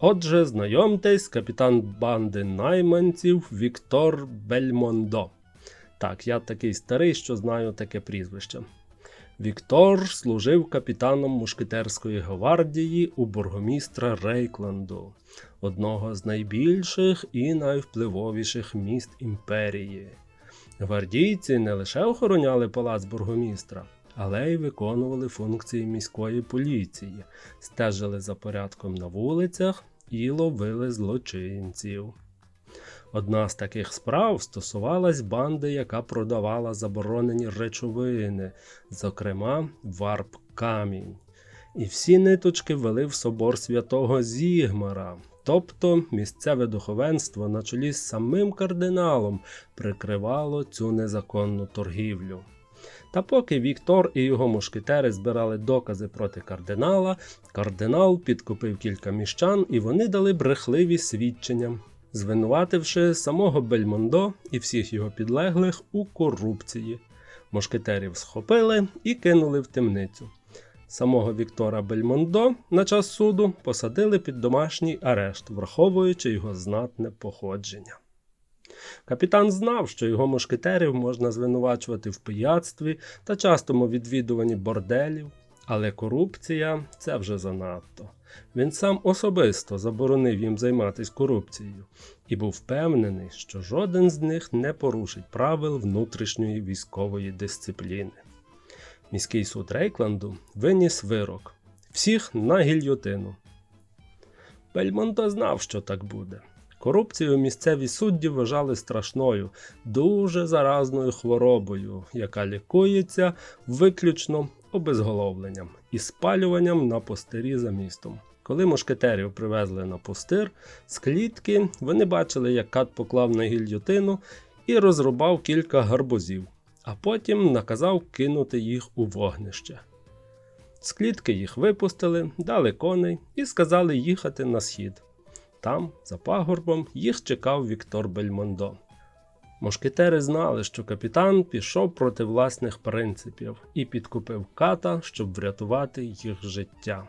Отже, знайомтесь, капітан банди найманців Віктор Бельмондо. Так, я такий старий, що знаю таке прізвище. Віктор служив капітаном мушкетерської гвардії у бургомістра Рейкланду, одного з найбільших і найвпливовіших міст імперії. Гвардійці не лише охороняли палац бургомістра, але й виконували функції міської поліції, стежили за порядком на вулицях і ловили злочинців. Одна з таких справ стосувалась банди, яка продавала заборонені речовини, зокрема варп камінь. І всі ниточки вели в собор святого Зігмара. Тобто місцеве духовенство на чолі з самим кардиналом прикривало цю незаконну торгівлю. Та поки Віктор і його мушкетери збирали докази проти кардинала, кардинал підкупив кілька міщан і вони дали брехливі свідчення, звинувативши самого Бельмондо і всіх його підлеглих у корупції. Мушкетерів схопили і кинули в темницю. Самого Віктора Бельмондо на час суду посадили під домашній арешт, враховуючи його знатне походження. Капітан знав, що його мушкетерів можна звинувачувати в пияцтві та частому відвідуванні борделів, але корупція це вже занадто. Він сам особисто заборонив їм займатися корупцією і був впевнений, що жоден з них не порушить правил внутрішньої військової дисципліни. Міський суд Рейкланду виніс вирок всіх на гільйотину. Бельмонто знав, що так буде. Корупцію місцеві судді вважали страшною, дуже заразною хворобою, яка лікується виключно обезголовленням і спалюванням на пустирі за містом. Коли мушкетерів привезли на пустир, з клітки вони бачили, як кат поклав на гільйотину і розрубав кілька гарбузів, а потім наказав кинути їх у вогнище. З клітки їх випустили, дали коней і сказали їхати на схід. Там, за пагорбом, їх чекав Віктор Бельмондо. Мушкетери знали, що капітан пішов проти власних принципів і підкупив ката, щоб врятувати їх життя.